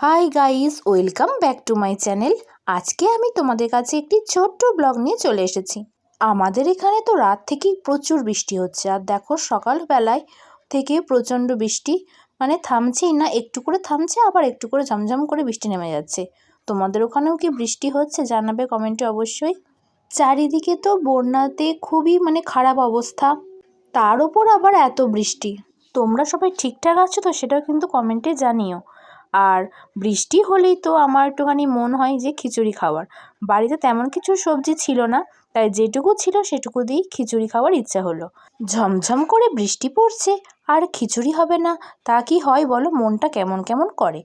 Hi guys welcome back to my channel আজকে আমি তোমাদের কাছে একটি ছোট্ট ব্লগ নিয়ে চলে এসেছি। আমাদের এখানে তো রাত থেকেই প্রচুর বৃষ্টি হচ্ছে। আর দেখো, সকালবেলায় থেকে প্রচণ্ড বৃষ্টি। মানে থামছেই না, একটু করে থামছে, আবার একটু করে ঝমঝম করে বৃষ্টি নেমে যাচ্ছে। তোমাদের ওখানেও কি বৃষ্টি হচ্ছে জানাবে কমেন্টে অবশ্যই। চারিদিকে তো বন্যাতে খুবই মানে খারাপ অবস্থা। তার ওপর আবার এত বৃষ্টি। তোমরা সবাই ঠিকঠাক আছো তো সেটাও কিন্তু কমেন্টে জানিও। আর বৃষ্টি হলেই তো আমার একটুখানি মন হয় যে খিচুড়ি খাওয়ার। বাড়িতে তেমন কিছু সবজি ছিল না, তাই যেটুকু ছিল সেটুকু দিয়েই খিচুড়ি খাওয়ার ইচ্ছা হলো। ঝমঝম করে বৃষ্টি পড়ছে, আর খিচুড়ি হবে না, তা কি হয় বলো? মনটা কেমন কেমন করে?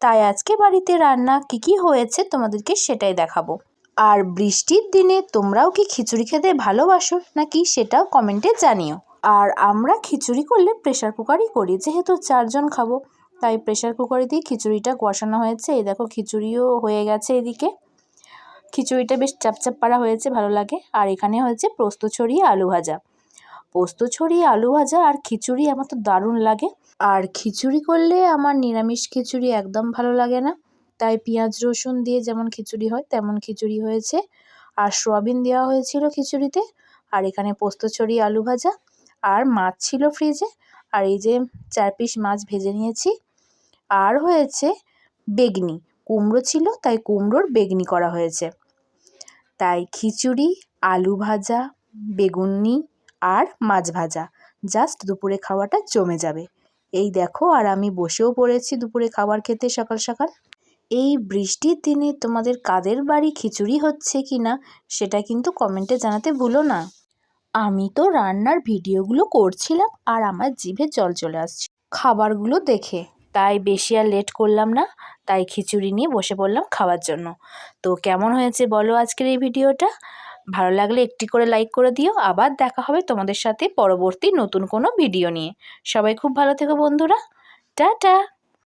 তাই আজকে বাড়িতে রান্না কী কী হয়েছে তোমাদেরকে সেটাই দেখাবো। আর বৃষ্টির দিনে তোমরাও কি খিচুড়ি খেতে ভালোবাসো, নাকি সেটাও কমেন্টে জানিও। আর আমরা খিচুড়ি করলে প্রেশার কুকারই করি, যেহেতু চারজন খাব। তাই প্রেশার কুকারে দিয়ে খিচুড়িটা কষানো হয়েছে। এই দেখো খিচুড়িও হয়ে গেছে এদিকে। খিচুড়িটা বেশ চাপচাপ পাড়া হয়েছে, ভালো লাগে। আর এখানে হয়েছে পোস্ত ছড়িয়ে আলু ভাজা। পোস্ত ছড়িয়ে আলু ভাজা আর খিচুড়ি আমার তো দারুণ লাগে। আর খিচুড়ি করলে আমার নিরামিষ খিচুড়ি একদম ভালো লাগে না। তাই পেঁয়াজ, রসুন দিয়ে যেমন খিচুড়ি হয়, তেমন খিচুড়ি হয়েছে। আর সোয়াবিন দেওয়া হয়েছিল খিচুড়িতে। আর এখানে পোস্ত ছড়িয়ে আলু ভাজা। আর মাছ ছিল ফ্রিজে আর এই যে চার পিস মাছ ভেজে নিয়েছি। আর হয়েছে বেগনি। কুমড়ো ছিল, তাই কুমড়োর বেগনি করা হয়েছে। তাই খিচুড়ি, আলু ভাজা, বেগুনি আর মাছ ভাজা। জাস্ট দুপুরে খাওয়াটা জমে যাবে। এই দেখো, আর আমি বসেও পড়েছি দুপুরে খাবার খেতে সকাল সকাল। এই বৃষ্টির দিনে তোমাদের কাদের বাড়ি খিচুড়ি হচ্ছে কি না, সেটা কিন্তু কমেন্টে জানাতে ভুলো না। আমি তো রান্নার ভিডিওগুলো করছিলাম আর আমার জিভে জল চলে আসছে। খাবারগুলো দেখে তাই বেশি আর লেট করলাম না, তাই খিচুড়ি নিয়ে বসে পড়লাম খাওয়ার জন্য। তো কেমন হয়েছে বলো আজকের এই ভিডিওটা? ভালো লাগলে একটি করে লাইক করে দিও। আবার দেখা হবে তোমাদের সাথে পরবর্তী নতুন কোনো ভিডিও নিয়ে। সবাই খুব ভালো থেকো বন্ধুরা। টাটা!